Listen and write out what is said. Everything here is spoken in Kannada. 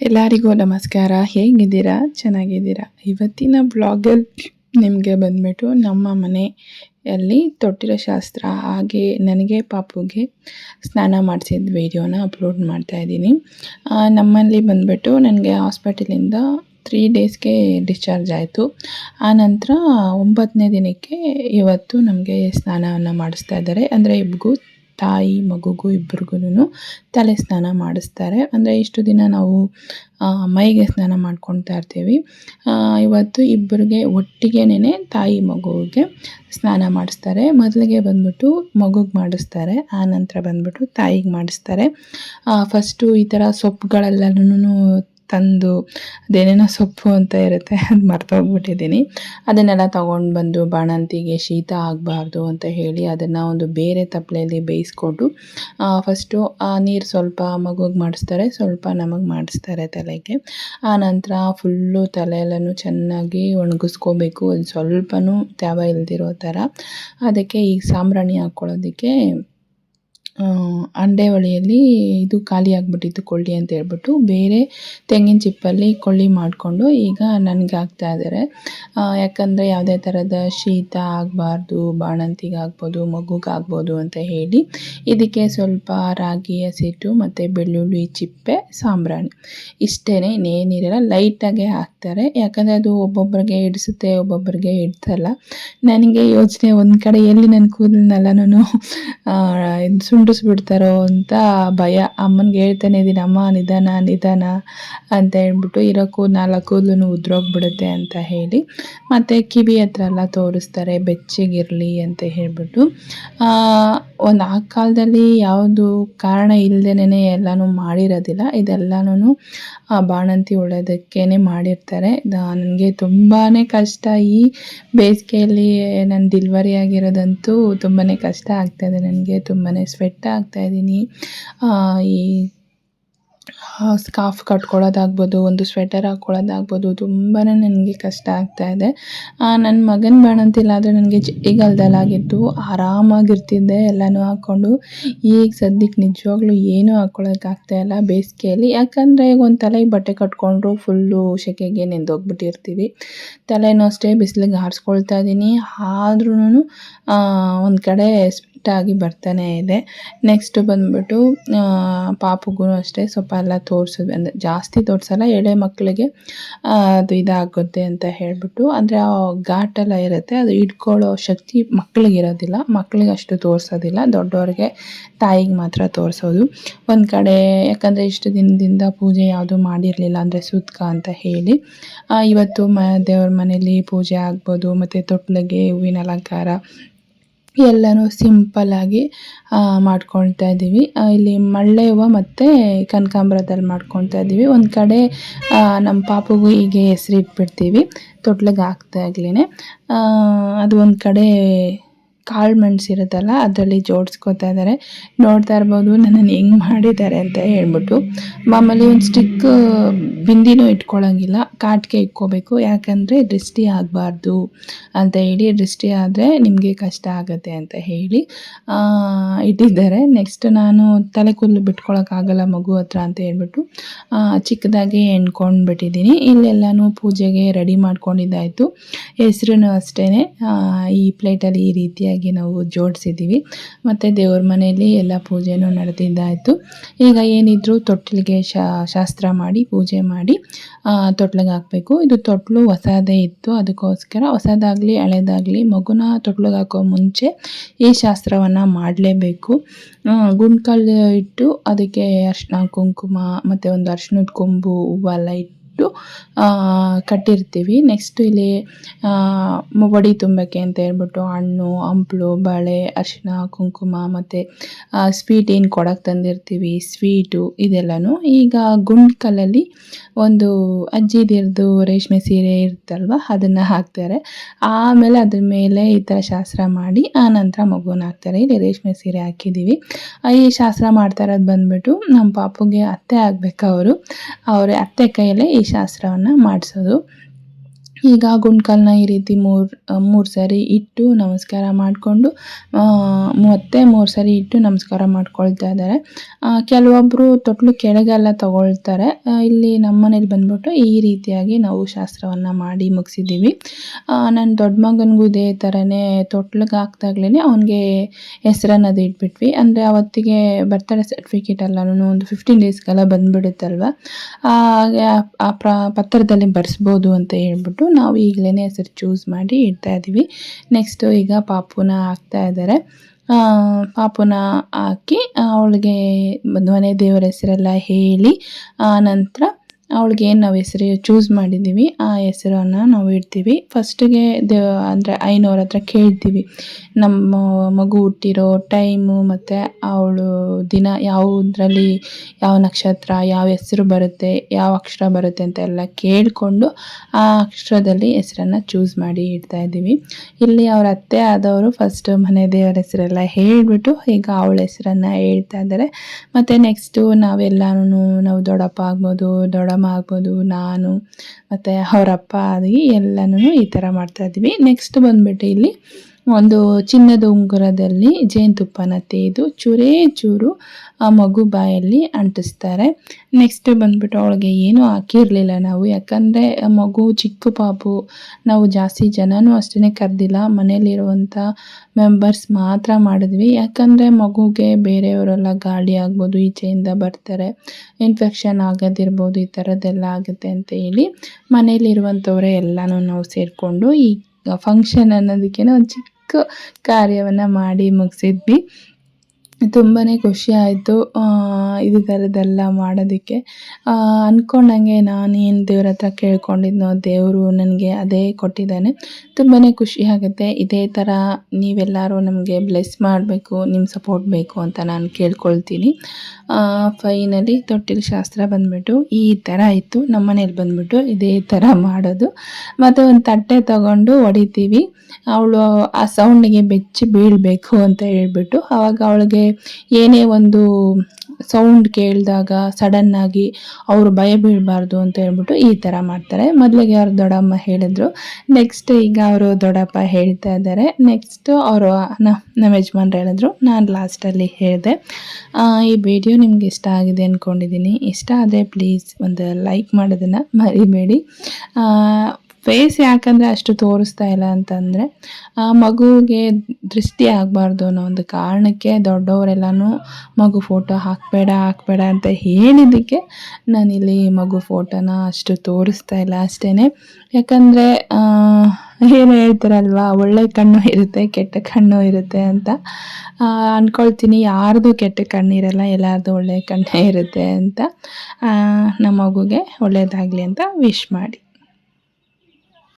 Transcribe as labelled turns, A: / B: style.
A: ಎಲ್ಲರಿಗೂ ನಮಸ್ಕಾರ. ಹೇಗಿದ್ದೀರಾ? ಚೆನ್ನಾಗಿದ್ದೀರಾ? ಇವತ್ತಿನ ಬ್ಲಾಗಲ್ಲಿ ನಿಮಗೆ ಬಂದ್ಬಿಟ್ಟು ನಮ್ಮ ಮನೆಯಲ್ಲಿ ತೊಟ್ಟಿರೋ ಶಾಸ್ತ್ರ ಹಾಗೆ ನನಗೆ ಪಾಪುಗೆ ಸ್ನಾನ ಮಾಡಿಸಿದ ವಿಡಿಯೋನ ಅಪ್ಲೋಡ್ ಮಾಡ್ತಾ ಇದ್ದೀನಿ. ನಮ್ಮಲ್ಲಿ ಬಂದ್ಬಿಟ್ಟು ನನಗೆ ಹಾಸ್ಪಿಟಲಿಂದ ತ್ರೀ ಡೇಸ್ಗೆ ಡಿಸ್ಚಾರ್ಜ್ ಆಯಿತು. ಆ ನಂತರ ಒಂಬತ್ತನೇ ದಿನಕ್ಕೆ ಇವತ್ತು ನಮಗೆ ಸ್ನಾನವನ್ನು ಮಾಡಿಸ್ತಾ ಇದ್ದಾರೆ. ಅಂದರೆ ಇಬ್ಗೂ ತಾಯಿ, ಮಗುಗೂ ಇಬ್ರಿಗೂನು ತಲೆ ಸ್ನಾನ ಮಾಡಿಸ್ತಾರೆ. ಅಂದರೆ ಇಷ್ಟು ದಿನ ನಾವು ಮೈಗೆ ಸ್ನಾನ ಮಾಡ್ಕೊಳ್ತಾ ಇರ್ತೀವಿ. ಇವತ್ತು ಇಬ್ಬರಿಗೆ ಒಟ್ಟಿಗೆನೇ ತಾಯಿ, ಮಗುವಿಗೆ ಸ್ನಾನ ಮಾಡಿಸ್ತಾರೆ. ಮೊದಲಿಗೆ ಬಂದ್ಬಿಟ್ಟು ಮಗುಗೆ ಮಾಡಿಸ್ತಾರೆ. ಆ ನಂತರ ಬಂದ್ಬಿಟ್ಟು ತಾಯಿಗೆ ಮಾಡಿಸ್ತಾರೆ. ಫಸ್ಟು ಈ ಥರ ಸೊಪ್ಪುಗಳೆಲ್ಲನೂ ತಂದು ಅದೇನೇನೋ ಸೊಪ್ಪು ಅಂತ ಇರುತ್ತೆ ಅದು ಮರ್ತೋಗ್ಬಿಟ್ಟಿದ್ದೀನಿ. ಅದನ್ನೆಲ್ಲ ತೊಗೊಂಡು ಬಂದು ಬಾಣಂತಿಗೆ ಶೀತ ಆಗಬಾರ್ದು ಅಂತ ಹೇಳಿ ಅದನ್ನು ಒಂದು ಬೇರೆ ತಪ್ಪಲೆಯಲ್ಲಿ ಬೇಯಿಸ್ಕೊಂಡು ಫಸ್ಟು ಆ, ನೀರು ಸ್ವಲ್ಪ ಮಗುಗೆ ಮಾಡಿಸ್ತಾರೆ, ಸ್ವಲ್ಪ ನಮಗೆ ಮಾಡಿಸ್ತಾರೆ ತಲೆಗೆ. ಆ ನಂತರ ಫುಲ್ಲು ತಲೆ ಚೆನ್ನಾಗಿ ಒಣಗಿಸ್ಕೋಬೇಕು, ಒಂದು ಸ್ವಲ್ಪನೂ ತ್ಯಾವ ಇಲ್ದಿರೋ ಥರ ಅದಕ್ಕೆ ಈಗ ಸಾಂಬ್ರಾಣಿ ಹಾಕ್ಕೊಳ್ಳೋದಕ್ಕೆ ಅಂಡೆ ಹೊಳೆಯಲ್ಲಿ ಇದು ಖಾಲಿ ಆಗಿಬಿಟ್ಟಿತ್ತು ಕೊಳ್ಳಿ ಅಂತ ಹೇಳ್ಬಿಟ್ಟು. ಬೇರೆ ತೆಂಗಿನ ಚಿಪ್ಪಲ್ಲಿ ಕೊಳ್ಳಿ ಮಾಡಿಕೊಂಡು ಈಗ ನನಗೆ ಹಾಕ್ತಾ ಇದ್ದಾರೆ ಯಾಕಂದರೆ ಯಾವುದೇ ಥರದ ಶೀತ ಆಗಬಾರ್ದು, ಬಾಣಂತಿಗೆ ಆಗ್ಬೋದು ಮಗುಗಾಗ್ಬೋದು ಅಂತ ಹೇಳಿ ಇದಕ್ಕೆ ಸ್ವಲ್ಪ ರಾಗಿ, ಹಸಿಟ್ಟು ಮತ್ತು ಬೆಳ್ಳುಳ್ಳಿ, ಚಿಪ್ಪೆ, ಸಾಂಬ್ರಾಣಿ. ಇಷ್ಟೇ ಇನ್ನೇನಿರಲ್ಲ ಲೈಟಾಗೆ ಹಾಕ್ತಾರೆ. ಯಾಕಂದರೆ ಅದು ಒಬ್ಬೊಬ್ಬರಿಗೆ ಹಿಡಿಸುತ್ತೆ ಒಬ್ಬೊಬ್ಬರಿಗೆ ಹಿಡ್ಸಲ್ಲ. ನನಗೆ ಯೋಚನೆ ಒಂದು ಕಡೆ ಎಲ್ಲಿ ನನ್ನ ಕೂದಲನ್ನೆಲ್ಲನೂ ಸುಂಡ್ ಬಿಡ್ತಾರೋ ಅಂತ ಭಯ. ಅಮ್ಮನಿಗೆ ಹೇಳ್ತಾನೆ ಇದ್ದೀನಿ ಅಮ್ಮ, ನಿಧಾನ ನಿಧಾನ ಅಂತ ಹೇಳ್ಬಿಟ್ಟು ಇರೋ ನಾಲ್ಕು ಕೂದಲು ಉದ್ರೋಗ್ಬಿಡುತ್ತೆ ಅಂತ ಹೇಳಿ ಮತ್ತು ಕಿವಿ ಹತ್ರ ಎಲ್ಲ ತೋರಿಸ್ತಾರೆ, ಬೆಚ್ಚಗಿರಲಿ ಅಂತ ಹೇಳ್ಬಿಟ್ಟು. ಒಂದು ಆ ಕಾಲದಲ್ಲಿ ಯಾವುದು ಕಾರಣ ಇಲ್ಲದೇನೆ ಎಲ್ಲನೂ ಮಾಡಿರೋದಿಲ್ಲ. ಇದೆಲ್ಲನೂ ಬಾಣಂತಿ ಉಳೋದಕ್ಕೇ ಮಾಡಿರ್ತಾರೆ. ನನಗೆ ತುಂಬಾ ಕಷ್ಟ. ಈ ಬೇಸಿಗೆಯಲ್ಲಿ ನಾನು ಡಿಲ್ವರಿ ಆಗಿರೋದಂತೂ ತುಂಬಾ ಕಷ್ಟ ಆಗ್ತಾಯಿದೆ ನನಗೆ ತುಂಬಾ ಸ್ವೆಟ್ ಆಗ್ತಾಯಿದ್ದೀನಿ ಈ ಸ್ಕಾರ್ಫ್ ಕಟ್ಕೊಳ್ಳೋದಾಗ್ಬೋದು, ಒಂದು ಸ್ವೆಟರ್ ಹಾಕ್ಕೊಳ್ಳೋದಾಗ್ಬೋದು ತುಂಬಾ ನನಗೆ ಕಷ್ಟ ಆಗ್ತಾ ಇದೆ. ನನ್ನ ಮಗನ ಬೇಡಂತಿಲ್ಲ ಆದರೆ ನನಗೆ ಚಳಿಗಾಲದಲ್ಲಾಗಿತ್ತು. ಆರಾಮಾಗಿರ್ತಿದ್ದೆ ಎಲ್ಲನೂ ಹಾಕ್ಕೊಂಡು. ಈಗ ಸದ್ಯಕ್ಕೆ ನಿಜವಾಗ್ಲೂ ಏನೂ ಇಲ್ಲ ಬೇಸಿಗೆಯಲ್ಲಿ. ಯಾಕಂದರೆ ಈಗ ಒಂದು ತಲೆಗೆ ಬಟ್ಟೆ ಕಟ್ಕೊಂಡ್ರು ಫುಲ್ಲು ಸೆಕೆಗೆ ನೆಂದೋಗ್ಬಿಟ್ಟಿರ್ತೀವಿ. ತಲೆನೂ ಅಷ್ಟೇ ಬಿಸಿಲಿಗೆ ಆಡಿಸ್ಕೊಳ್ತಾ ಇದ್ದೀನಿ ಆದ್ರೂ ಒಂದು ಕಡೆ ಆಗಿ ಬರ್ತಾನೆ ಇದೆ. ನೆಕ್ಸ್ಟ್ ಬಂದ್ಬಿಟ್ಟು ಪಾಪುಗೂ ಅಷ್ಟೇ ಸ್ವಲ್ಪ ಎಲ್ಲ ತೋರಿಸಿದ್ವಿ ಅಂದರೆ ಜಾಸ್ತಿ ತೋರಿಸಲ್ಲ, ಎಳೆ ಮಕ್ಕಳಿಗೆ ಅದು ಇದಾಗುತ್ತೆ ಅಂತ ಹೇಳಿಬಿಟ್ಟು, ಅಂದರೆ ಆ ಘಾಟೆಲ್ಲ ಇರುತ್ತೆ, ಅದು ಇಟ್ಕೊಳ್ಳೋ ಶಕ್ತಿ ಮಕ್ಕಳಿಗಿರೋದಿಲ್ಲ, ಮಕ್ಕಳಿಗೆ ಅಷ್ಟು ತೋರಿಸೋದಿಲ್ಲ ದೊಡ್ಡವ್ರಿಗೆ ತಾಯಿಗೆ ಮಾತ್ರ ತೋರಿಸೋದು. ಒಂದು ಕಡೆ, ಯಾಕಂದರೆ ಇಷ್ಟು ದಿನದಿಂದ ಪೂಜೆ ಯಾವುದು ಮಾಡಿರಲಿಲ್ಲ, ಅಂದರೆ ಸುತ್ಕ ಅಂತ ಹೇಳಿ ಇವತ್ತು ಮ, ದೇವ್ರ ಮನೇಲಿ ಪೂಜೆ ಆಗ್ಬೋದು, ಮತ್ತು ತೊಟ್ಲಿಗೆ ಹೂವಿನ ಅಲಂಕಾರ ಎಲ್ಲನೂ ಸಿಂಪಲ್ಲಾಗಿ ಮಾಡ್ಕೊಳ್ತಾ ಇದ್ದೀವಿ ಇಲ್ಲಿ ಮಳ್ಳೆ ಹೂವು ಮತ್ತು ಕನಕಾಂಬ್ರದಲ್ಲಿ ಮಾಡ್ಕೊಳ್ತಾ ಇದ್ದೀವಿ ಒಂದು ಕಡೆ ನಮ್ಮ ಪಾಪುಗೂ ಹೀಗೆ ಹೆಸರಿಟ್ಬಿಡ್ತೀವಿ ತೊಟ್ಲಿಗೆ ಹಾಕ್ದಾಗ್ಲೇ ಅದು ಒಂದು ಕಡೆ ಕಾಳು ಮೆಣಸಿರುತ್ತಲ್ಲ ಅದರಲ್ಲಿ ಜೋಡಿಸ್ಕೊತಾ ಇದ್ದಾರೆ ನೋಡ್ತಾ ಇರ್ಬೋದು ನನ್ನನ್ನು ಹೆಂಗೆ ಮಾಡಿದ್ದಾರೆ ಅಂತ ಹೇಳ್ಬಿಟ್ಟು. ಮಾಮೂಲಿ ಒಂದು ಸ್ಟಿಕ್ ಬಿಂದಿನೂ ಇಟ್ಕೊಳ್ಳೋಂಗಿಲ್ಲ ಕಾಟಿಗೆ ಇಟ್ಕೋಬೇಕು. ಯಾಕಂದರೆ ದೃಷ್ಟಿ ಆಗಬಾರ್ದು ಅಂತ ಹೇಳಿ, ದೃಷ್ಟಿ ಆದರೆ ನಿಮಗೆ ಕಷ್ಟ ಆಗುತ್ತೆ ಅಂತ ಹೇಳಿ ಇಟ್ಟಿದ್ದಾರೆ. ನೆಕ್ಸ್ಟ್ ನಾನು ತಲೆ ಕೂದಲು ಬಿಟ್ಕೊಳಕ್ಕಾಗಲ್ಲ ಮಗು ಹತ್ರ ಅಂತ ಹೇಳ್ಬಿಟ್ಟು ಚಿಕ್ಕದಾಗಿ ಎಣ್ಕೊಂಡು ಬಿಟ್ಟಿದ್ದೀನಿ ಇಲ್ಲೆಲ್ಲನೂ ಪೂಜೆಗೆ ರೆಡಿ ಮಾಡ್ಕೊಂಡಿದ್ದಾಯಿತು. ಹೆಸ್ರು ಅಷ್ಟೇ ಈ ಪ್ಲೇಟಲ್ಲಿ ಈ ರೀತಿಯಾಗಿ ನಾವು ಜೋಡಿಸಿದ್ದೀವಿ. ಮತ್ತು ದೇವ್ರ ಮನೆಯಲ್ಲಿ ಎಲ್ಲ ಪೂಜೆನೂ ನಡೆದಿದ್ದಾಯಿತು ಈಗ ಏನಿದ್ರು ತೊಟ್ಟಿಲಿಗೆ ಶಾಸ್ತ್ರ ಮಾಡಿ, ಪೂಜೆ ಮಾಡಿ ತೊಟ್ಲಿಗೆ ಹಾಕಬೇಕು. ಇದು ತೊಟ್ಲು ಹೊಸದೇ ಇತ್ತು. ಅದಕ್ಕೋಸ್ಕರ ಹೊಸದಾಗಲಿ, ಹಳೆದಾಗಲಿ ಮಗುನ ತೊಟ್ಲಿಗೆ ಹಾಕೋ ಮುಂಚೆ ಈ ಶಾಸ್ತ್ರವನ್ನು ಮಾಡಲೇಬೇಕು. ಗುಂಡ್ಕಲ್ಲು ಇಟ್ಟು ಅದಕ್ಕೆ ಅರ್ಶಿನ ಕುಂಕುಮ, ಮತ್ತು ಒಂದು ಅರ್ಶಿನದ ಕೊಂಬು, ಹೂವೆಲ್ಲ ಇಟ್ಟು ಕಟ್ಟಿರ್ತೀವಿ. ನೆಕ್ಸ್ಟ್ ಇಲ್ಲಿ ಒಡಿ ತುಂಬಕ್ಕೆ ಅಂತ ಹೇಳ್ಬಿಟ್ಟು ಹಣ್ಣು, ಹಂಪ್ಲು, ಬಳೆ ಅರಿಶಿನ ಕುಂಕುಮ ಮತ್ತು ಸ್ವೀಟ್ ಏನು ಕೊಡಕ್ಕೆ ತಂದಿರ್ತೀವಿ ಸ್ವೀಟು ಇದೆಲ್ಲನೂ. ಈಗ ಗುಂಡ್ಕಲ್ಲಲ್ಲಿ ಒಂದು ಅಜ್ಜಿದಿರ್ದು ರೇಷ್ಮೆ ಸೀರೆ ಇರುತ್ತಲ್ವ, ಅದನ್ನು ಹಾಕ್ತಾರೆ. ಆಮೇಲೆ ಅದ್ರ ಮೇಲೆ ಈ ಥರ ಶಾಸ್ತ್ರ ಮಾಡಿ, ಆ ನಂತರ ಮಗುನ ಹಾಕ್ತಾರೆ. ಇಲ್ಲಿ ರೇಷ್ಮೆ ಸೀರೆ ಹಾಕಿದ್ದೀವಿ. ಈ ಶಾಸ್ತ್ರ ಮಾಡ್ತಾ ಇರೋದು ಬಂದ್ಬಿಟ್ಟು ನಮ್ಮ ಪಾಪುಗೆ ಅತ್ತೆ ಆಗಬೇಕು ಅವರು. ಅವರ ಅತ್ತೆ ಕೈಯಲ್ಲೇ ಈ ಶಾಸ್ತ್ರವನ್ನು ಮಾಡಿಸೋದು. ಈಗ ಗುಂಡ್ಕಲ್ನ ಈ ರೀತಿ ಮೂರು ಮೂರು ಸರಿ ಇಟ್ಟು ನಮಸ್ಕಾರ ಮಾಡಿಕೊಂಡು ಮತ್ತೆ ಮೂರು ಸರಿ ಇಟ್ಟು ನಮಸ್ಕಾರ ಮಾಡ್ಕೊಳ್ತಾ ಇದ್ದಾರೆ. ಕೆಲವೊಬ್ಬರು ತೊಟ್ಲು ಕೆಳಗೆಲ್ಲ ತಗೊಳ್ತಾರೆ. ಇಲ್ಲಿ ನಮ್ಮ ಮನೇಲಿ ಬಂದ್ಬಿಟ್ಟು ಈ ರೀತಿಯಾಗಿ ನಾವು ಶಾಸ್ತ್ರವನ್ನು ಮಾಡಿ ಮುಗಿಸಿದ್ದೀವಿ. ನನ್ನ ದೊಡ್ಡ ಮಗನಿಗೂ ಇದೇ ಥರನೇ ತೊಟ್ಲಿಗೆ ಹಾಕ್ದಾಗ್ಲೇ ಅವನಿಗೆ ಹೆಸರನ್ನೋದು ಇಟ್ಬಿಟ್ವಿ. ಅಂದರೆ ಅವತ್ತಿಗೆ ಬರ್ತಡೇ ಸರ್ಟಿಫಿಕೇಟ್ ಎಲ್ಲನೂ ಒಂದು ಫಿಫ್ಟೀನ್ ಡೇಸ್ಗೆಲ್ಲ ಬಂದ್ಬಿಡುತ್ತಲ್ವ? ಹಾಗೆ ಆ- ಪತ್ರದಲ್ಲಿ ಬರೆಸ್ಬೋದು ಅಂತ ಹೇಳ್ಬಿಟ್ಟು ನಾವು ಈಗಲೇ ಹೆಸರು ಚೂಸ್ ಮಾಡಿ ಇಡ್ತಾ ಇದ್ದೀವಿ. ನೆಕ್ಸ್ಟು ಈಗ ಪಾಪುನ ಹಾಕ್ತಾ ಇದ್ದಾರೆ. ಪಾಪುನ ಹಾಕಿ ಅವಳಿಗೆ ಮನೆ ದೇವರ ಹೆಸರೆಲ್ಲ ಹೇಳಿ, ಆ, ನಂತರ ಅವಳಿಗೆ ಏನು ನಾವು ಹೆಸರು ಚೂಸ್ ಮಾಡಿದ್ದೀವಿ ಆ ಹೆಸರನ್ನು ನಾವು ಇಡ್ತೀವಿ. ಫಸ್ಟಿಗೆ ದೇವ ಅಂದರೆ ಐನೋರ ಹತ್ರ ಕೇಳ್ತೀವಿ. ನಮ್ಮ ಮಗು ಹುಟ್ಟಿರೋ ಟೈಮು ಮತ್ತು ಅವಳು ದಿನ ಯಾವುದರಲ್ಲಿ, ಯಾವ ನಕ್ಷತ್ರ, ಯಾವ ಹೆಸರು ಬರುತ್ತೆ, ಯಾವ ಅಕ್ಷರ ಬರುತ್ತೆ ಅಂತ ಎಲ್ಲ ಕೇಳಿಕೊಂಡು ಆ ಅಕ್ಷರದಲ್ಲಿ ಹೆಸರನ್ನು ಚೂಸ್ ಮಾಡಿ ಇಡ್ತಾ ಇದ್ದೀವಿ. ಇಲ್ಲಿ ಅವ್ರ ಅತ್ತೆ ಆದವರು ಫಸ್ಟ್ ಮನೆ ದೇವರ ಹೆಸರೆಲ್ಲ ಹೇಳಿಬಿಟ್ಟು ಈಗ ಅವಳ ಹೆಸರನ್ನು ಹೇಳ್ತಾ ಇದ್ದಾರೆ. ಮತ್ತು ನೆಕ್ಸ್ಟು ನಾವೆಲ್ಲನೂ ನಾವು ದೊಡ್ಡಪ್ಪ ಆಗ್ಬೋದು ದೊಡ್ಡಮ್ಮ ಆಗ್ಬೋದು ನಾನು ಮತ್ತು ಅವರಪ್ಪ ಆಗಿ ಎಲ್ಲನೂ ಈ ಥರ ಮಾಡ್ತಾಯಿದ್ವಿ ನೆಕ್ಸ್ಟ್ ಬಂದುಬಿಟ್ಟು ಇಲ್ಲಿ ಒಂದು ಚಿನ್ನದ ಉಂಗುರದಲ್ಲಿ ಜೇನುತುಪ್ಪನ ತೆಗೆದು ಚೂರೇ ಚೂರು ಆ ಮಗು ಬಾಯಲ್ಲಿ ಅಂಟಿಸ್ತಾರೆ. ನೆಕ್ಸ್ಟ್ ಬಂದ್ಬಿಟ್ಟು ಅವಳಿಗೆ ಏನೂ ಹಾಕಿರಲಿಲ್ಲ ನಾವು. ಯಾಕಂದರೆ ಮಗು ಚಿಕ್ಕ ಪಾಪು. ನಾವು ಜಾಸ್ತಿ ಜನನೂ ಅಷ್ಟೇ ಕರೆದಿಲ್ಲ. ಮನೇಲಿರುವಂಥ ಮೆಂಬರ್ಸ್ ಮಾತ್ರ ಮಾಡಿದ್ವಿ. ಯಾಕಂದರೆ ಮಗುಗೆ ಬೇರೆಯವರೆಲ್ಲ ಗಾಳಿ ಆಗ್ಬೋದು, ಈಚೆಯಿಂದ ಬರ್ತಾರೆ. ಇನ್ಫೆಕ್ಷನ್ ಆಗೋದಿರ್ಬೋದು, ಈ ಥರದ್ದೆಲ್ಲ ಆಗುತ್ತೆ ಅಂತ ಹೇಳಿ ಮನೇಲಿರುವಂಥವರೇ ಎಲ್ಲನೂ ನಾವು ಸೇರಿಕೊಂಡು ಈ ಫಂಕ್ಷನ್ ಅನ್ನೋದಕ್ಕೇನೆ ಒಂದು ಚಿಕ್ಕ ಕಾರ್ಯವನ್ನು ಮಾಡಿ ಮುಗಿಸಿದ್ವಿ. ತುಂಬಾ ಖುಷಿ ಆಯಿತು. ಇದು ಥರದ್ದೆಲ್ಲ ಮಾಡೋದಕ್ಕೆ. ಅಂದ್ಕೊಂಡಂಗೆ ನಾನೇನು ದೇವ್ರ ಹತ್ರ ಕೇಳ್ಕೊಂಡಿದ್ನೋ ದೇವರು ನನಗೆ ಅದೇ ಕೊಟ್ಟಿದ್ದಾನೆ. ತುಂಬಾ ಖುಷಿ ಆಗುತ್ತೆ. ಇದೇ ಥರ ನೀವೆಲ್ಲರೂ ನಮಗೆ ಬ್ಲೆಸ್ ಮಾಡಬೇಕು ನಿಮ್ಮ ಸಪೋರ್ಟ್ ಬೇಕು ಅಂತ ನಾನು ಕೇಳ್ಕೊಳ್ತೀನಿ. ಫೈನಲಿ ತೊಟ್ಟಿಲು ಶಾಸ್ತ್ರ ಬಂದ್ಬಿಟ್ಟು ಈ ಥರ ಇತ್ತು. ನಮ್ಮ ಮನೇಲಿ ಬಂದ್ಬಿಟ್ಟು ಇದೇ ಥರ ಮಾಡೋದು. ಮತ್ತು ಒಂದು ತಟ್ಟೆ ತಗೊಂಡು ಹೊಡಿತೀವಿ. ಅವಳು ಆ ಸೌಂಡಿಗೆ ಬೆಚ್ಚಿ ಬೀಳಬೇಕು ಅಂತ ಹೇಳ್ಬಿಟ್ಟು ಅವಾಗ ಅವಳಿಗೆ ಏನೇ ಒಂದು ಸೌಂಡ್ ಕೇಳಿದಾಗ ಸಡನ್ನಾಗಿ ಅವರು ಭಯ ಬೀಳಬಾರ್ದು ಅಂತ ಹೇಳ್ಬಿಟ್ಟು ಈ ಥರ ಮಾಡ್ತಾರೆ. ಮೊದಲಿಗೆ ಅವ್ರ ದೊಡ್ಡಮ್ಮ ಹೇಳಿದ್ರು ನೆಕ್ಸ್ಟ್ ಈಗ ಅವರು ದೊಡ್ಡಪ್ಪ ಹೇಳ್ತಾ ಇದ್ದಾರೆ. ನೆಕ್ಸ್ಟ್ ಅವರು ನಮ್ಮ ಯಜಮಾನ್ರು ಹೇಳಿದ್ರು, ನಾನು ಲಾಸ್ಟಲ್ಲಿ ಹೇಳಿದೆ. ಈ ವಿಡಿಯೋ ನಿಮ್ಗೆ ಇಷ್ಟ ಆಗಿದೆ ಅಂದ್ಕೊಂಡಿದ್ದೀನಿ ಇಷ್ಟ ಆದರೆ ಪ್ಲೀಸ್ ಒಂದು ಲೈಕ್ ಮಾಡೋದನ್ನು ಮರಿಬೇಡಿ. ಫೇಸ್ ಯಾಕಂದರೆ ಅಷ್ಟು ತೋರಿಸ್ತಾ ಇಲ್ಲ ಅಂತಂದರೆ ಮಗುವಿಗೆ ದೃಷ್ಟಿ ಆಗಬಾರ್ದು ಅನ್ನೋ ಒಂದು ಕಾರಣಕ್ಕೆ ದೊಡ್ಡವರೆಲ್ಲನೂ ಮಗು ಫೋಟೋ ಹಾಕಬೇಡ ಹಾಕಬೇಡ ಅಂತ ಹೇಳಿದ್ದಕ್ಕೆ ನಾನಿಲ್ಲಿ ಮಗು ಫೋಟೋನ ಅಷ್ಟು ತೋರಿಸ್ತಾ ಇಲ್ಲ ಅಷ್ಟೇ ಯಾಕಂದರೆ ಏನು ಹೇಳ್ತಾರಲ್ವ, ಒಳ್ಳೆ ಕಣ್ಣು ಇರುತ್ತೆ, ಕೆಟ್ಟ ಕಣ್ಣು ಇರುತ್ತೆ ಅಂತ. ಅಂದ್ಕೊಳ್ತೀನಿ ಯಾರ್ದು ಕೆಟ್ಟ ಕಣ್ಣಿರಲ್ಲ, ಎಲ್ಲರದು ಒಳ್ಳೆ ಕಣ್ಣೇ ಇರುತ್ತೆ ಅಂತ. ನಮ್ಮ ಮಗುಗೆ ಒಳ್ಳೆಯದಾಗಲಿ ಅಂತ ವಿಶ್ ಮಾಡಿ.